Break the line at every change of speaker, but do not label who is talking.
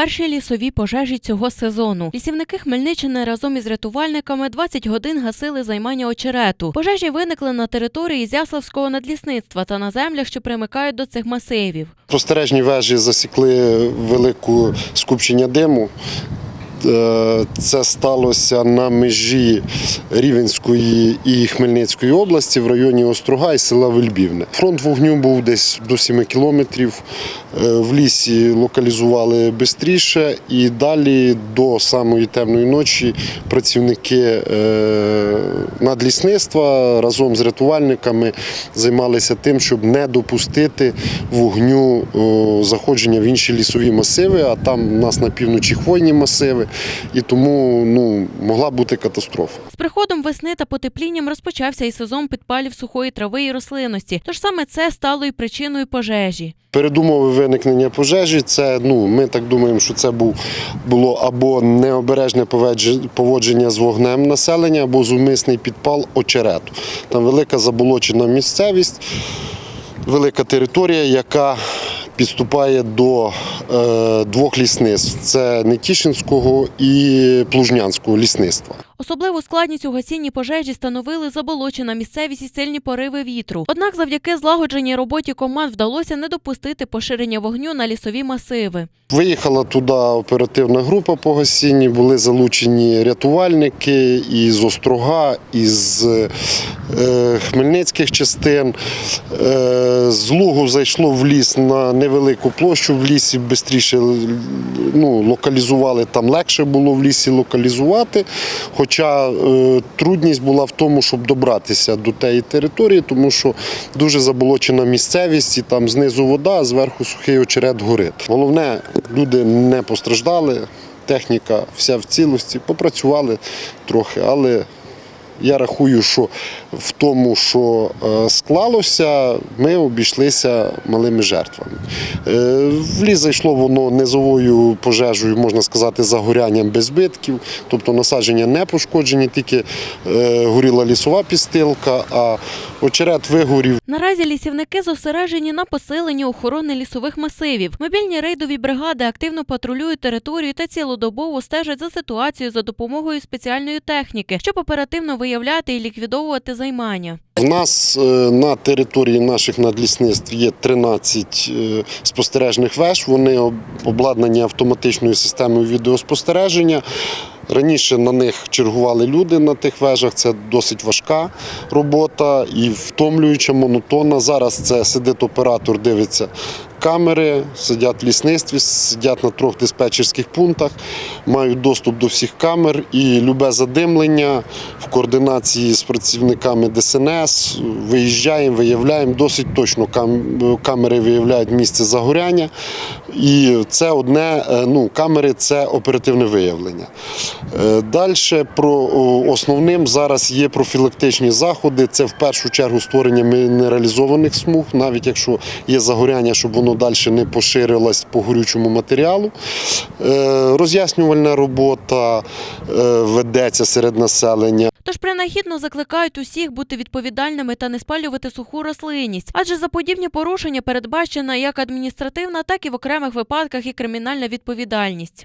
перші лісові пожежі цього сезону. Лісівники Хмельниччини разом із рятувальниками 20 годин гасили займання очерету. Пожежі виникли на території Зяславського надлісництва та на землях, що примикають до цих масивів.
Простережні вежі засікли велику скупчення диму. Е, Це сталося на межі Рівенської і Хмельницької області в районі Острога і села Вельбівне. Фронт вогню був десь до 7 кілометрів. Е, В лісі локалізували швидше і далі до самої темної ночі працівники е, надлісництва разом з рятувальниками займалися тим, щоб не допустити вогню заходження в інші лісові масиви, а там у нас на півночі хвойні масиви, і тому ну, могла бути катастрофа.
З приходом весни та потеплінням розпочався і сезон підпалів сухої трави і рослинності. Тож саме це стало і причиною пожежі.
Передумови виникнення пожежі це ну ми так думаємо, що це був було або необережне поводження з вогнем населення, або зумисний підпал очерету. Там велика заболочена місцевість, велика територія, яка підступає до двох лісництв: це Нетішинського і Плужнянського лісництва.
Особливу складність у гасінні пожежі становили заболочена місцевість і сильні пориви вітру. Однак, завдяки злагодженій роботі команд вдалося не допустити поширення вогню на лісові масиви.
Виїхала туди оперативна група по гасінні, були залучені рятувальники із Острога, із е, хмельницьких частин. Е, з Лугу зайшло в ліс на невелику площу. В лісі швидше ну, локалізували, там легше було в лісі локалізувати. Хоча е, трудність була в тому, щоб добратися до тієї території, тому що дуже заболочена місцевість, і там знизу вода, а зверху сухий очерет горить. Головне, люди не постраждали, техніка вся в цілості, попрацювали трохи, але я рахую, що в тому, що е, склалося, ми обійшлися малими жертвами. Е, В ліс зайшло воно низовою пожежею, можна сказати, загорянням без збитків, тобто насадження не пошкоджені, тільки е, горіла лісова підстилка, а очерет вигорів.
Наразі лісівники зосереджені на посиленні охорони лісових масивів. Мобільні рейдові бригади активно патрулюють територію та цілодобово стежать за ситуацією за допомогою спеціальної техніки, щоб оперативно виявляти і ліквідовувати займання.
У нас е, на території наших надлісництв є 13 е, спостережних веж. Вони обладнані автоматичною системою відеоспостереження. Раніше на них чергували люди на тих вежах. Це досить важка робота і втомлююча, монотонна. Зараз це сидить оператор, дивиться камери, сидять в лісництві, сидять на трьох диспетчерських пунктах, мають доступ до всіх камер і любе задимлення в координації з працівниками ДСНС. Виїжджаємо, виявляємо досить точно кам- камери виявляють місце загоряння. І це одне, е, ну, камери це оперативне виявлення. Далі про основним зараз є профілактичні заходи. Це в першу чергу створення мінералізованих смуг, навіть якщо є загоряння, щоб воно далі не поширилось по горючому матеріалу. Е, Роз'яснювальна робота е, ведеться серед населення.
Тож принагідно закликають усіх бути відповідальними та не спалювати суху рослинність, адже за подібні порушення передбачена як адміністративна, так і в окремих випадках і кримінальна відповідальність.